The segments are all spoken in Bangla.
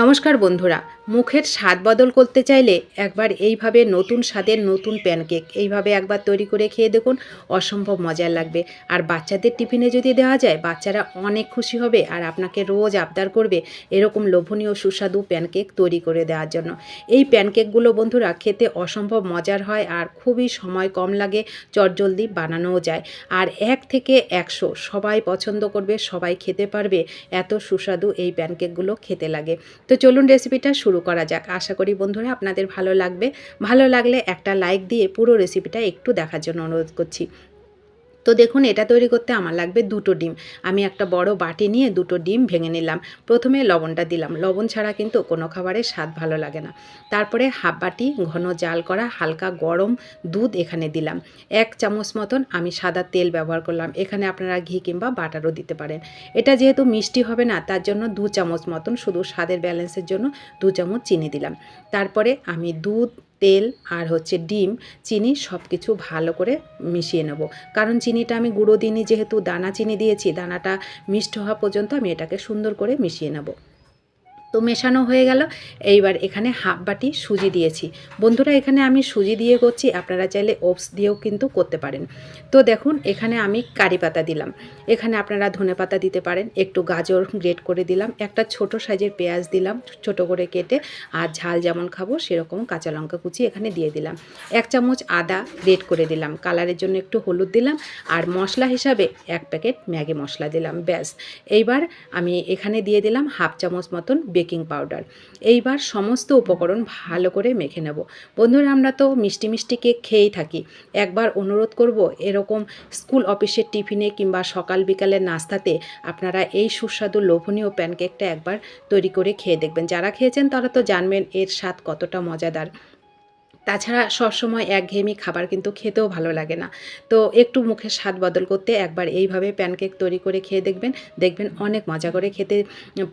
নমস্কার বন্ধুরা, মুখের স্বাদ বদল করতে চাইলে একবার এইভাবে নতুন স্বাদের নতুন প্যানকেক এইভাবে একবার তৈরি করে খেয়ে দেখুন, অসম্ভব মজার লাগবে। আর বাচ্চাদের টিফিনে যদি দেওয়া যায়, বাচ্চারা অনেক খুশি হবে আর আপনাকে রোজ আবদার করবে এরকম লোভনীয় সুস্বাদু প্যানকেক তৈরি করে দেওয়ার জন্য। এই প্যানকেকগুলো বন্ধুরা খেতে অসম্ভব মজার হয় আর খুবই সময় কম লাগে, চটজলদি বানানোও যায়। আর এক থেকে একশো সবাই পছন্দ করবে, সবাই খেতে পারবে, এত সুস্বাদু এই প্যানকেকগুলো খেতে লাগে। তো চলুন রেসিপিটা শুরু করা যাক। আশা করি বন্ধুরা আপনাদের ভালো লাগবে। ভালো লাগলে একটা লাইক দিয়ে পুরো রেসিপিটা একটু দেখার জন্য অনুরোধ করছি। তো দেখুন, এটা তৈরি করতে আমার লাগবে দুটো ডিম। আমি একটা বড় বাটি নিয়ে দুটো ডিম ভেঙে নিলাম। প্রথমে লবণটা দিলাম। লবণ ছাড়া কিন্তু কোনো খাবারের স্বাদ ভালো লাগে না। তারপরে হাফ বাটি ঘন জাল করা হালকা গরম দুধ এখানে দিলাম। এক চামচ মতন আমি সাদা তেল ব্যবহার করলাম। এখানে আপনারা ঘি কিংবা বাটারও দিতে পারেন। এটা যেহেতু মিষ্টি হবে না, তার জন্য দু চামচ মতন শুধু স্বাদের ব্যালেন্সের জন্য দু চামচ চিনি দিলাম। তারপরে আমি দুধ তেল আর হচ্ছে ডিম, চিনি সব কিছু ভালো করে মিশিয়ে নেব। কারণ চিনিটা আমি গুঁড়ো দিনই যেহেতু দানা চিনি দিয়েছি, দানাটা মিষ্ট হওয়া পর্যন্ত আমি এটাকে সুন্দর করে মিশিয়ে নেব। তো মেশানো হয়ে গেল। এইবার এখানে হাফ বাটি সুজি দিয়েছি। বন্ধুরা, এখানে আমি সুজি দিয়ে করছি, আপনারা চাইলে ওপস দিয়েও কিন্তু করতে পারেন। তো দেখুন, এখানে আমি কারি পাতা দিলাম। এখানে আপনারা ধনে পাতা দিতে পারেন, একটু গাজর গ্রেট করে দিলাম, একটা ছোট সাইজের পেঁয়াজ দিলাম, ছোট করে কেটে, আর ঝাল যেমন খাব, সেরকম কাঁচা লঙ্কা কুচি এখানে দিয়ে দিলাম। এক চামচ আদা গ্রেট করে দিলাম, কালারের জন্য একটু হলুদ দিলাম, আর মশলা হিসাবে এক প্যাকেট ম্যাগি মশলা দিলাম, ব্যাস। এইবার আমি এখানে দিয়ে দিলাম হাফ চামচ মতন বেকিং পাউডার। এইবার সমস্ত উপকরণ ভালো করে মেখে নেব। বন্ধুরা, আমরা তো মিষ্টি মিষ্টি কেক খেয়েই থাকি। একবার অনুরোধ করব, এরকম স্কুল অফিসের টিফিনে কিংবা সকাল বিকালের নাস্তাতে আপনারা এই সুস্বাদু লোভনীয় প্যানকেকটা একবার তৈরি করে খেয়ে দেখবেন। যারা খেয়েছেন তারা তো জানবেন এর স্বাদ কতটা মজাদার। তাছাড়া সবসময় একঘেয়েমি খাবার কিন্তু খেতেও ভালো লাগে না। তো একটু মুখের স্বাদ বদল করতে একবার এইভাবে প্যানকেক তৈরি করে খেয়ে দেখবেন। দেখবেন অনেক মজা করে খেতে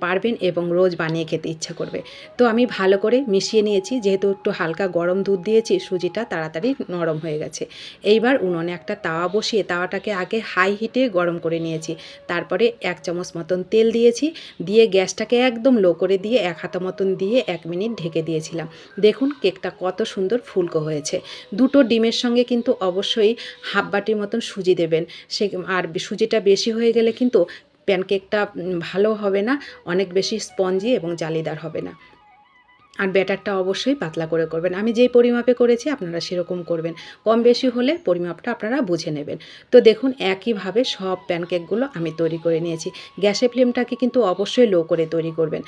পারবেন এবং রোজ বানিয়ে খেতে ইচ্ছা করবে। তো আমি ভালো করে মিশিয়ে নিয়েছি, যেহেতু একটু হালকা গরম দুধ দিয়েছি, সুজিটা তাড়াতাড়ি নরম হয়ে গেছে। এইবার উনুনে একটা তাওয়া বসিয়ে তাওয়াটাকে আগে হাই হিটে গরম করে নিয়েছি। তারপরে এক চামচ মতন তেল দিয়েছি, দিয়ে গ্যাসটাকে একদম লো করে দিয়ে এক হাতা মতন দিয়ে এক মিনিট ঢেকে দিয়েছিলাম। দেখুন কেকটা কত সুন্দর ফুলকো হয়েছে। দুটো ডিমের সঙ্গে কিন্তু অবশ্যই হাফ বাটির মতন সুজি দেবেন। সে আর সুজিটা বেশি হয়ে গেলে কিন্তু প্যানকেকটা ভালো হবে না, অনেক বেশি স্পঞ্জি এবং জালিদার হবে না। আর ব্যাটারটা অবশ্যই পাতলা করে করবেন। আমি যেই পরিমাপে করেছি আপনারা সেরকম করবেন। কম বেশি হলে পরিমাপটা আপনারা বুঝে নেবেন। তো দেখুন, একইভাবে সব প্যানকেকগুলো আমি তৈরি করে নিয়েছি। গ্যাসের ফ্লেমটাকে কিন্তু অবশ্যই লো করে তৈরি করবেন।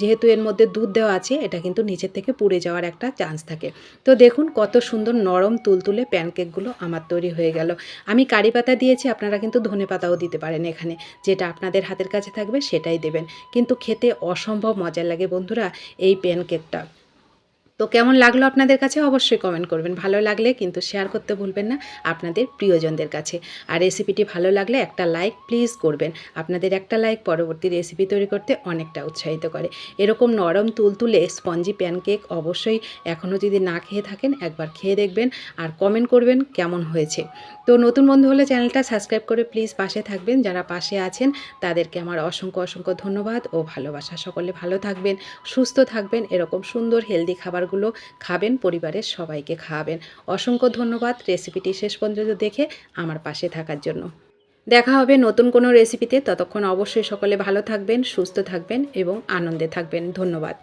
যেহেতু এর মধ্যে দুধ দেওয়া আছে, এটা কিন্তু নিচের থেকে পুড়ে যাওয়ার একটা চান্স থাকে। তো দেখুন, কত সুন্দর নরম তুলতুলে প্যানকেকগুলো আমার তৈরি হয়ে গেল। আমি কারি পাতা দিয়েছি, আপনারা কিন্তু ধনে পাতাও দিতে পারেন এখানে। যেটা আপনাদের হাতের কাছে থাকবে সেটাই দেবেন। কিন্তু খেতে অসম্ভব মজার লাগে বন্ধুরা, এই প্যানকেক কেকটা তো কেমন লাগল আপনাদের কাছে? অবশ্যই কমেন্ট করবেন। ভালো লাগলে কিন্তু শেয়ার করতে ভুলবেন না আপনাদের প্রিয়জনদের কাছে। আর রেসিপিটি ভালো লাগলে একটা লাইক প্লিজ করবেন। আপনাদের একটা লাইক পরবর্তী রেসিপি তৈরি করতে অনেকটা উৎসাহিত করে। এরকম নরম, তুলতুলে স্পঞ্জি প্যানকেক অবশ্যই এখনও যদি না খেয়ে থাকেন, একবার খেয়ে দেখবেন আর কমেন্ট করবেন কেমন হয়েছে। তো নতুন বন্ধু হলে চ্যানেলটা সাবস্ক্রাইব করে প্লিজ পাশে থাকবেন। যারা পাশে আছেন, তাদেরকে আমার অসংখ্য অসংখ্য ধন্যবাদ ও ভালোবাসা। সকলে ভালো থাকবেন, সুস্থ থাকবেন। এরকম সুন্দর হেলদি খাবারগুলো খাবেন, পরিবারের সবাইকে খাওয়াবেন অসংখ্য ধন্যবাদ রেসিপিটি শেষ পর্যন্ত দেখে আমার পাশে থাকার জন্য। দেখা হবে নতুন কোনো রেসিপিতে। ততক্ষণ অবশ্যই সকলে ভালো থাকবেন, সুস্থ থাকবেন এবং আনন্দে থাকবেন। ধন্যবাদ।